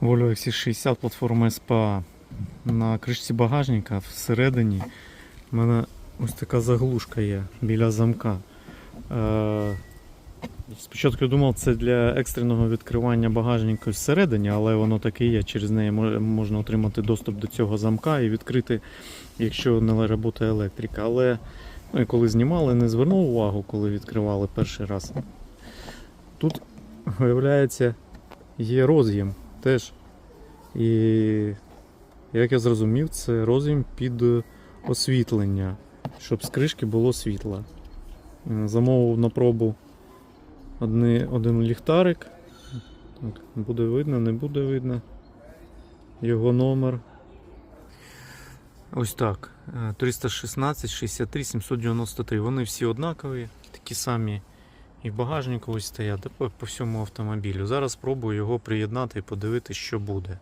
Volvo XC60 платформа SPA. На кришці багажника всередині в мене ось така заглушка є біля замка. Е, Спочатку я думав, це для екстреного відкривання багажника всередині, але воно таке є. Через неї можна отримати доступ до цього замка і відкрити, якщо не працює електрика. Але ну, коли знімали, не звернув увагу, коли відкривали перший раз. Тут, виявляється, є роз'єм теж. І як я зрозумів, це роз'єм під освітлення, щоб з кришки було світло. Е, Замовив на пробу одни, один ліхтарик. Так, буде видно, не буде видно. Його номер. Ось так. Е, 316 63 793. Вони всі однакові, такі самі і в багажнику ось стоять, по, всьому автомобілю. Зараз спробую його приєднати і подивитися, що буде.